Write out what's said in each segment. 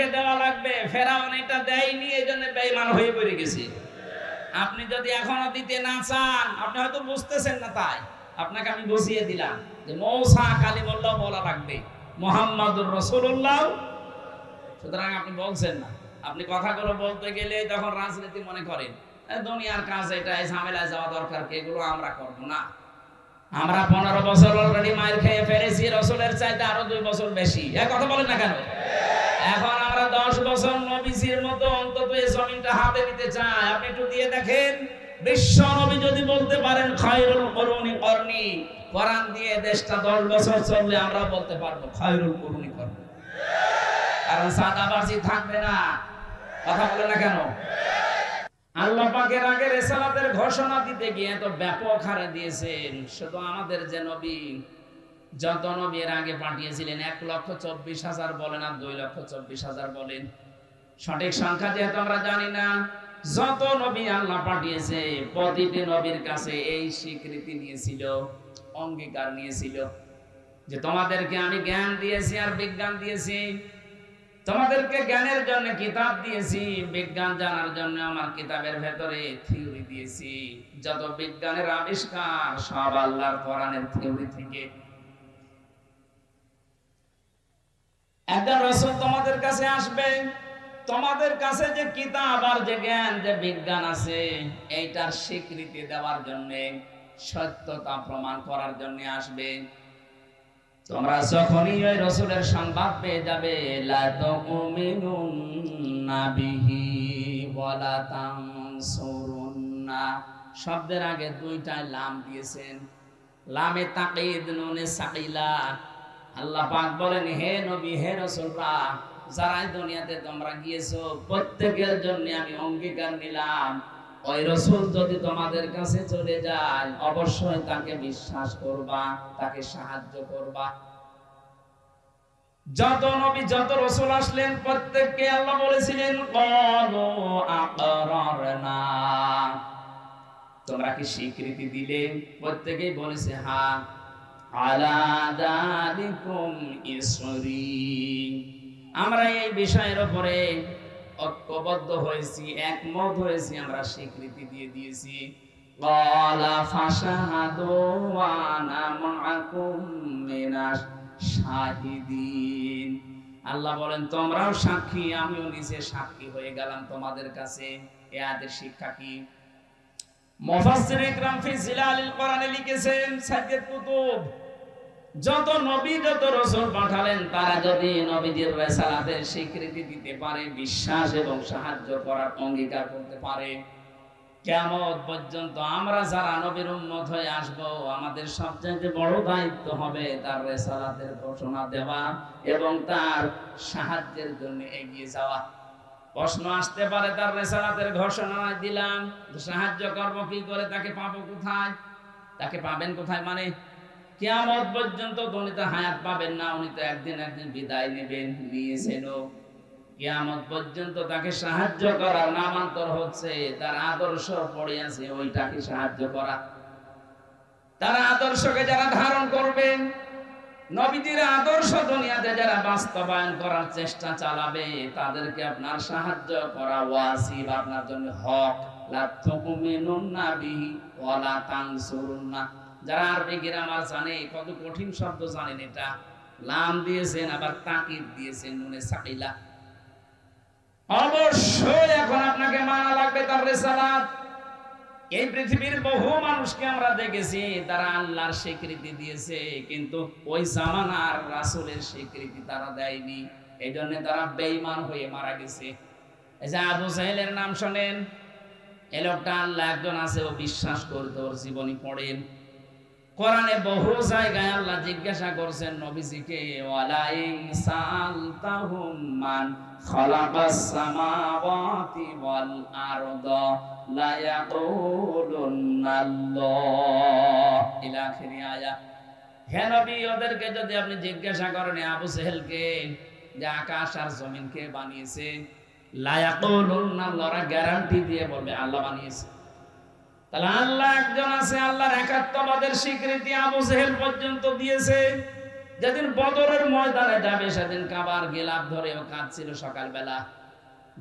আপনাকে দেওয়া লাগবে। ফেরাউন এটা দেয়নি এই জন্য বেঈমান হয়ে পড়ে গেছে। আপনি যদি এখনও দিতে না চান, আপনি হয়তো বুঝতেছেন না তাই। আপনাকে আমি বুঝিয়ে দিলাম যে মৌসা কালিমুল্লাহ বলা লাগবে, মোহাম্মদুর রসুল্লাহ সুতরাং আপনি বলছেন না। আপনি কথাগুলো বলতে গেলে তখন রাজনীতি মনে করেন দুনিয়ার কাজ এটা ঝামেলায় যাওয়া দরকার কি? এগুলো আমরা করব না। আমরা পনেরো বছর অলরেডি মায়ের খেয়ে ফেলেছি রসুলের চাইতে আরও দুই বছর বেশি। এ কথা বলেন না কেন? এখন আমরা দশ বছর নবীজির মতো অন্তত এই জমিনটা হাতে নিতে চাই আপনি একটু দিয়ে দেখেন। বিশ্ব নবী যদি বলতে পারেন, খয়রুল করুনি দিয়ে দেশটা দশ বছর চললে আমরা বলতে পারব, খয়রুল করুনি কারণ থাকবে না। কথা বলে না কেন? আল্লাহ পাকের আগে ঘোষণা দিতে গিয়ে তো ব্যাপক হারে দিয়েছেন। শুধু আমাদের যে নবী যত নবী এর আগে পাঠিয়েছিলেন এক লক্ষ চব্বিশ হাজার বলেন আর দুই লক্ষ চব্বিশ হাজার বলেন। সঠিক সংখ্যা যেহেতু আমরা জানি না, যত নবী আল্লাহ পাঠিয়েছে, প্রতিটি নবীর কাছে এই স্বীকৃতি নিয়েছিল, অঙ্গীকার নিয়েছিল যে তোমাদেরকে আমি জ্ঞান দিয়েছি আর বিজ্ঞান দিয়েছি। তোমাদেরকে জ্ঞানের জন্য কিতাব দিয়েছি, বিজ্ঞান জানার জন্য আমার কিতাবের ভেতরে থিওরি দিয়েছি। যত বিজ্ঞানের আবিষ্কার, সব আল্লাহর কোরআনের থিওরি থেকে একজন রসুল তোমাদের কাছে আসবে। তোমাদের কাছে যে কিতাব আর যে জ্ঞান, যে বিজ্ঞান আছে, এইটার স্বীকৃতি দেওয়ার জন্য, সত্যতা প্রমাণ করার জন্য আসবে। তোমরা যখনই ওই রসুলের সংবাদ পেয়ে যাবে শব্দের আগে দুইটাই লাম দিয়েছেন। লামে নুনে সাকিলা। আল্লাহ পাক বলেন, হে নবী, হে রসুলরা যারা দুনিয়াতে তোমরা গিয়েছো, প্রত্যেকের জন্য আমি অঙ্গীকার নিলাম। ওই রসুল যদি তোমাদের কাছে চলে যায়, অবশ্যই তাকে বিশ্বাস করবা, তাকে সাহায্য করবা। যত নবী, যত রসুল আসলেন, প্রত্যেককে আল্লাহ বলেছিলেন তোমরা কি স্বীকৃতি দিলে? প্রত্যেকেই বলেছে হ্যাঁ। আমরা এই বিষয়ের উপরে ঐক্যবদ্ধ হয়েছি, একমত হয়েছি, আমরা স্বীকৃতি দিয়ে দিয়েছি। আল্লাহ বলেন, তোমরাও সাক্ষী, আমিও নিজে সাক্ষী হয়ে গেলাম তোমাদের কাছে। এ আয়াতের শিক্ষা কি? মুফাসসির ইকরাম ফি জিলালিল কোরআনে লিখেছেন কুতুব, যত নবী, যত রসুল পাঠালেন, তারা যদি নবীজির রেসালাতের স্বীকৃতি দিতে পারে, বিশ্বাস এবং সাহায্য করার অঙ্গীকার করতে পারে কেমন পর্যন্ত আমরা যারা নবীর উম্মত হয়ে আসব, আমাদের সবচেয়ে বড় দায়িত্ব হবে তার রেসালাতের ঘোষণা দেওয়া এবং তার সাহায্যের জন্য এগিয়ে যাওয়া। প্রশ্ন আসতে পারে, তার রেসালাতের ঘোষণা দিলাম। সাহায্য করব কি করে? তাকে পাবো কোথায়? তাকে পাবেন কোথায় মানে? কিয়ামত পর্যন্ত উনি তো হায়াত পাবেন না, উনি তো একদিন একদিন বিদায় নেবেন নিয়েছেন কিয়ামত পর্যন্ত তাকে সাহায্য করার নামান্তর হচ্ছে, তার আদর্শ পড়ে আছে, ওইটাকে সাহায্য করা। তার আদর্শকে যারা ধারণ করবেন নবীজির আদর্শ দুনিয়াতে যারা বাস্তবায়ন করার চেষ্টা চালাবে, তাদেরকে আপনার সাহায্য করা ওয়াজিব। আপনার জন্য হক। লা ওয়া লা যারা আরবি গ্রামার জানে, কত কঠিন শব্দ জানেন এটা। লাম দিয়েছেন, আবার তাকিদ দিয়েছেন, নুনে সাকিলা। অবশ্যই এখন আপনাকে মানা লাগবে তার রেসালাত। এই পৃথিবীর বহু মানুষকে আমরা দেখেছি, তারা আল্লাহর স্বীকৃতি দিয়েছে, কিন্তু ওই জামানার রাসূলের স্বীকৃতি তারা দেয়নি। এই জন্য তারা বেঈমান হয়ে মারা গেছে। এই যে আবু সাহেলের নাম শোনেন, এ লোকটা আল্লাহ একজন আছে, ও বিশ্বাস করতে, ওর জীবনী পড়েন। কোরআনে বহু জায়গায় আল্লাহ জিজ্ঞাসা করছেন নবীজিকে, ওয়ালা ইন সালতাহুম মান খালাকাস সামাওয়াতি ওয়াল আরদা? ওদেরকে যদি আপনি জিজ্ঞাসা করেন আবু সেহেলকে যে আকাশ আর জমিন কে বানিয়েছে? গ্যারান্টি দিয়ে বলবে, আল্লাহ বানিয়েছে। তাহলে আল্লাহ একজন আছে, আল্লাহর একাত্মবাদের স্বীকৃতি আবু জেহেল পর্যন্ত দিয়েছে। যেদিন বদরের ময়দানে যাবে, সেদিন কাবার গেলাপ ধরে ও কাঁদছিল সকালবেলা।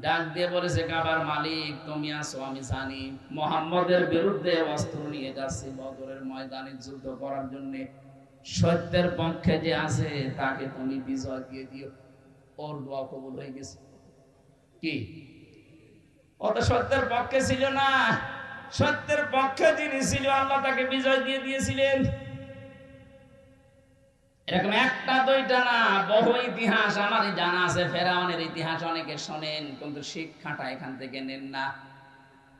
ডাক দিয়ে বলেছে, কাবার মালিক, তুমি আসো আমি জানি। মোহাম্মদের বিরুদ্ধে অস্ত্র নিয়ে যাচ্ছি বদরের ময়দানে যুদ্ধ করার জন্য। সত্যের পক্ষে যে আছে, তাকে তুমি বিজয় দিয়ে দিও। ওর দোয়া কবুল হয়ে গেছে। কি? অত সত্যের পক্ষে ছিল না। সত্যের পক্ষে যিনি ছিল, আল্লাহ তাকে বিজয় দিয়ে দিয়েছিলেন। এরকম একটা, দুইটা না, বহু ইতিহাস আমারই জানা আছে, ফেরাউনের ইতিহাস অনেকে শোনেন, কিন্তু শিক্ষাটা এখান থেকে নেন না।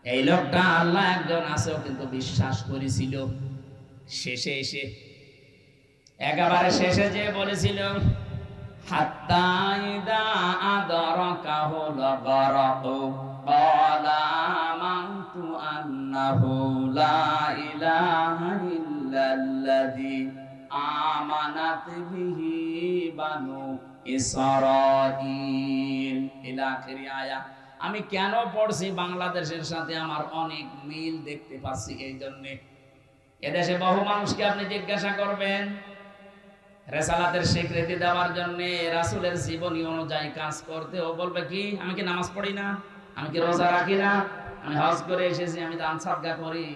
এই লোকটা আল্লাহ একজন আছেও কিন্তু বিশ্বাস করেছিল। শেষে এসে, একেবারে শেষে যে বলেছিল, হাত্তা ইদা আদরাকাহুল গরকু ক্বালা আন্নাহু লা ইলাহা ইল্লাল্লাযী আমানাত বিহি বানু ইসরাঈল ইলা আয়া। আমি কেন পড়ছি বাংলাদেশের সাথে? আমার অনেক মিল দেখতে পাচ্ছি এই এদেশে বহু মানুষকে আপনি জিজ্ঞাসা করবেন, রেসালাতের স্বীকৃতি দেওয়ার জন্য রাসুলের জীবনী অনুযায়ী কাজ করতে। ও বলবে, কি? আমি কি নামাজ পড়ি না? আমি কি রোজা রাখি না? আমি হজ করে এসেছি, আমি দান সাদগা করি।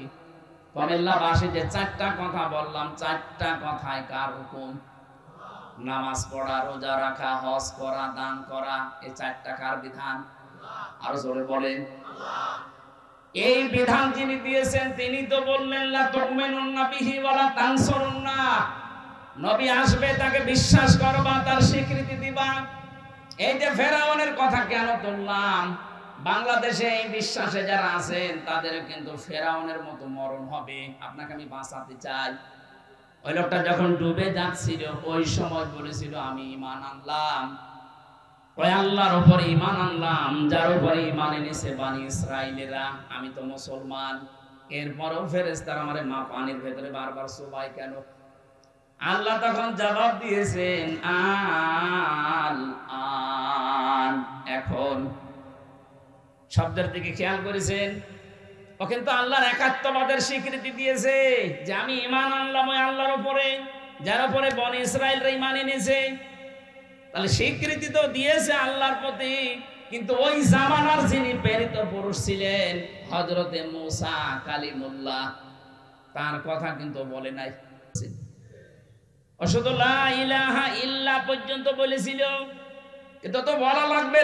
কমিল্লাবাসী যে চারটা কথা বললাম, চারটা কথায় কার হুকুম? নামাজ পড়া, রোজা রাখা, হজ করা, দান করা এই চারটা কার বিধান? আরও জোরে বলেন। এই বিধান যিনি দিয়েছেন, তিনি তো বললেন, লা তুমিনুন্না বিহি ওয়ালা তানসুরুন্না নবী আসবে, তাকে বিশ্বাস করবা, তার স্বীকৃতি দিবা। এই যে ফেরাউনের কথা কেন তুললাম বাংলাদেশে এই বিশ্বাসে যারা আছেন তাদের কিন্তু ফেরাউনের মতো মরণ হবে। আপনাকে আমি বাঁচাতে চাই। ওই লোকটা যখন ডুবে যাচ্ছিল, ওই সময় বলেছিল, আমি ইমান আনলাম। ওই আল্লাহর উপরে ইমান আনলাম, যার উপরে ইমান এনেছে বানি ইসরাইলেরা আমি তো মুসলমান। এরপরও ফেরেস্তার আমার মা পানির ভেতরে বারবার সবাই কেন? আল্লাহ তখন জবাব দিয়েছেন আল আন এখন শব্দের দিকে খেয়াল করেছেন? ও কিন্তু আল্লাহর একাত্মবাদের স্বীকৃতি দিয়েছে যে আমি ইমান আনলাম ওই আল্লাহর ওপরে যার উপরে বন ইসরায়েলরা ইমান এনেছে। তাহলে স্বীকৃতি তো দিয়েছে আল্লাহর প্রতি, কিন্তু ওই জামানার যিনি প্রেরিত পুরুষ ছিলেন হজরতে মুসা কালিমুল্লাহ, তার কথা কিন্তু বলে নাই। লা ইলাহা ইল্লা পর্যন্ত বলেছিল। কিন্তু তো বলা লাগবে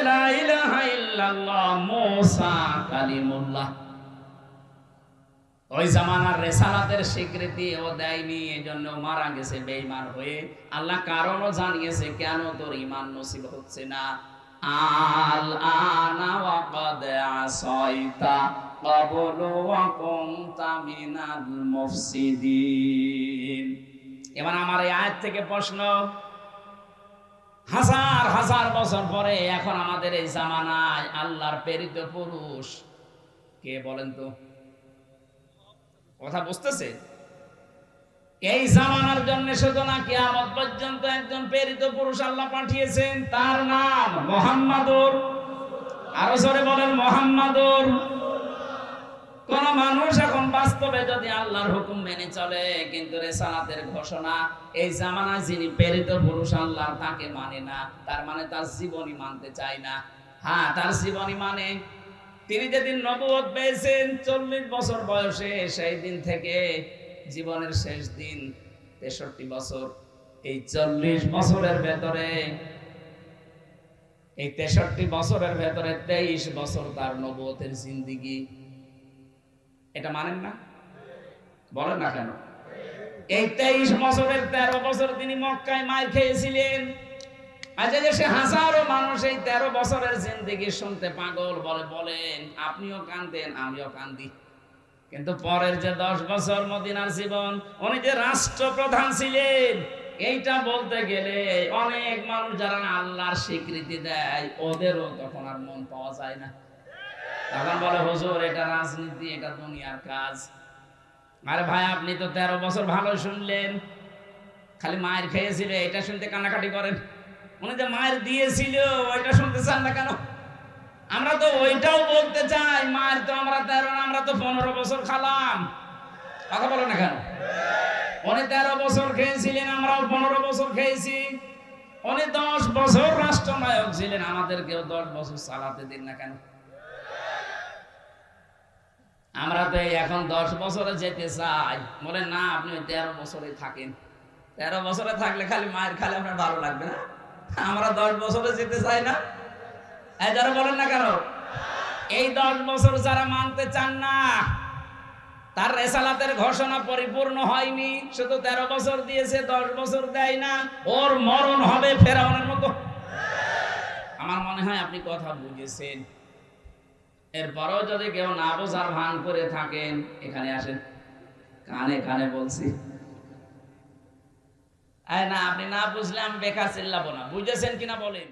ওই জামানার রেসালাতের স্বীকৃতি ও দেয়নি এজন্য মারা গেছে, বেঈমান হয়ে। আল্লাহ কারণও জানিয়েছে, কেন তোর ইমান নসিব হচ্ছে না? আল আনা ওয়া ক্বাদ আসাইতা ক্বাবলু ওয়া কুনতা মিনাল মুফসিদিন। এবার আমার এই আয়াত থেকে প্রশ্ন হাজার হাজার বছর পরে এখন আমাদের এই জামানায় আল্লাহর প্রেরিত পুরুষ। কে বলেন তো? কথা বুঝতেছে? এই জামানার জন্য শুধু না, কিয়ামত পর্যন্ত একজন প্রেরিত পুরুষ আল্লাহ পাঠিয়েছেন, তার নাম মোহাম্মদুর। আরও জোরে বলেন, মোহাম্মদুর। কোন মানুষ এখন বাস্তবে যদি আল্লাহর হুকুম মেনে চলে, কিন্তু রেসালাতের ঘোষণা এই জামানায় যিনি প্রেরিত পুরুষ, আল্লাহ তাকে মানে না। তার মানে তার জীবনী মানতে চায় না। হ্যাঁ তার জীবনী মানে। তিনি যেদিন নবুয়ত পেয়েছেন, চল্লিশ বছর বয়সে, সেই দিন থেকে জীবনের শেষ দিন, তেষট্টি বছর। এই চল্লিশ বছরের ভেতরে, এই তেষট্টি বছরের ভেতরে তেইশ বছর তার নবুয়তের জিন্দিগি। এটা মানেন না? বলেন না কেন? এই তেইশ বছরের তেরো বছর তিনি মক্কায় মার খেয়েছিলেন। হাজারো মানুষ এই তেরো বছরের শুনতে পাগল বলে, বলেন, আপনিও কান্দেন আমিও কান্দি। কিন্তু পরের যে দশ বছর মদিনার জীবন, উনি যে রাষ্ট্রপ্রধান ছিলেন, এইটা বলতে গেলে অনেক মানুষ যারা আল্লাহর স্বীকৃতি দেয়, ওদেরও তখন আর মন পাওয়া যায় না। তখন বলে, হুজুর, এটা রাজনীতি, এটা দুনিয়ার কাজ। আরে ভাই, আপনি তো তেরো বছর ভালো শুনলেন। খালি মায়ের খেয়েছিল, এটা শুনতে কান্নাকাটি করেন। উনি যে মায়ের দিয়েছিল, ওইটা শুনতে চান না কেন? আমরা তো ওইটাও বলতে চাই, মায়ের তো আমরা তেরো না, আমরা তো পনেরো বছর খালাম। কথা বলো না কেন? উনি তেরো বছর খেয়েছিলেন, আমরাও পনেরো বছর খেয়েছি। উনি দশ বছর রাষ্ট্রনায়ক ছিলেন, আমাদেরকেও দশ বছর চালাতে দিন না কেন? এই এখন দশ বছরে যেতে চাই। বলেন, না, আপনি তেরো বছরে থাকেন। তেরো বছরে থাকলে খালি মায়ের খালি আপনার ভালো লাগবে না? আমরা দশ বছরে যেতে চাই না? এই যারা বলেন না কেন? এই দশ বছর যারা মানতে চান না, তার রেসালাতের ঘোষণা পরিপূর্ণ হয়নি। শুধু তেরো বছর দিয়েছে, দশ বছর দেয় না। ওর মরণ হবে ফেরাউনের মতো। আমার মনে হয় আপনি কথা বুঝেছেন। এরপরেও যদি কেউ না বোঝার ভান করে থাকেন, এখানে আসেন। কানে কানে বলছি। না, আপনি না বুঝলে আমি বেকার চিল্লাবো না। বুঝেছেন কিনা বলেন?